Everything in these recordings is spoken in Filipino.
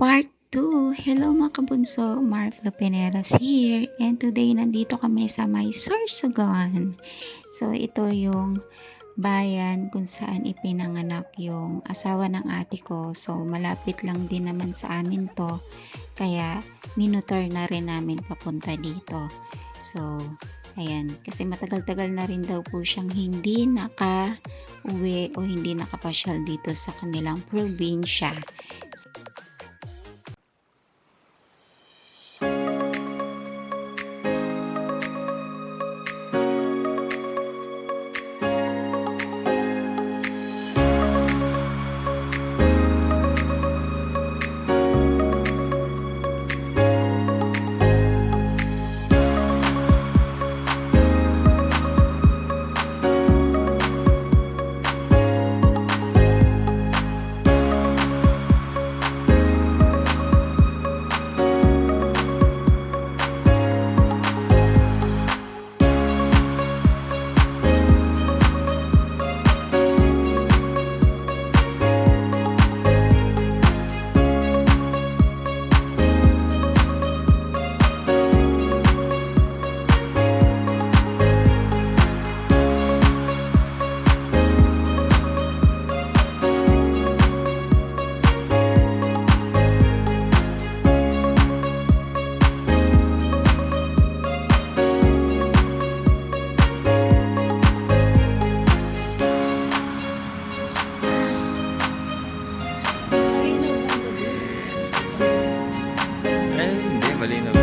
Part 2. Hello mga kabunso, Marv Lopeneras here. And today nandito kami sa may Sorsogon. So ito yung bayan kung saan ipinanganak yung asawa ng ate ko. So malapit lang din naman sa amin to. Kaya minutor na rin namin papunta dito. So ayan, kasi matagal-tagal na rin daw po siyang hindi naka uwi o hindi nakapasyal dito sa kanilang probinsya. Ay, malinaw.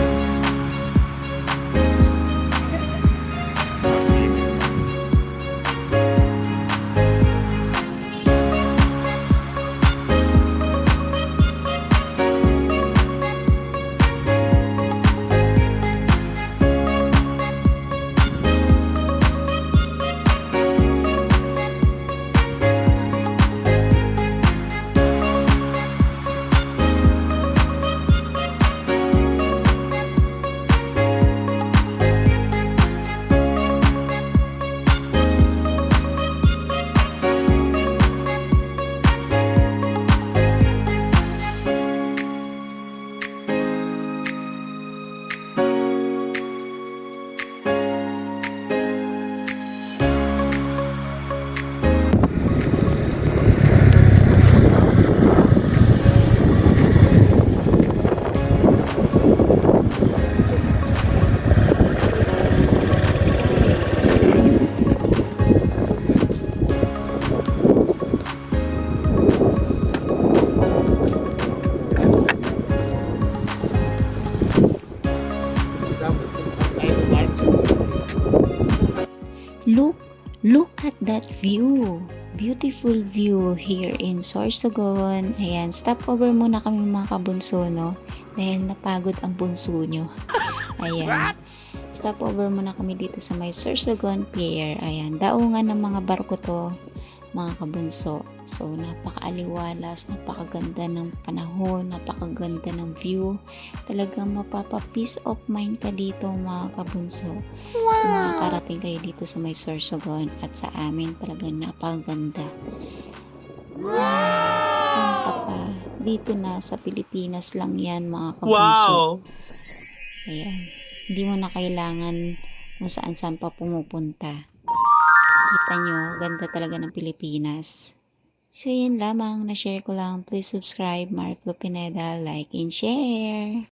Look, look at that view. Beautiful view here in Sorsogon. Ayan, stop over muna kami mga kabunso, no? Dahil napagod ang bunso nyo. Ayan. Stop over muna kami dito sa may Sorsogon Pier. Ayan, daungan ng mga barko to, mga kabunso. So, napakaaliwalas, napakaganda ng panahon, napakaganda ng view. Talagang mapapa-peace of mind ka dito, mga kabunso. Kung makakarating kayo dito sa may Sorsogon at sa amin talagang napakaganda. Wow! Saan ka pa? Dito na sa Pilipinas lang yan mga kabunso. Ayan. Hindi mo na kailangan kung saan saan pa pumupunta. Kita nyo, ganda talaga ng Pilipinas. So, yun lamang. Na-share ko lang. Please subscribe. Mark Pineda. Like and share.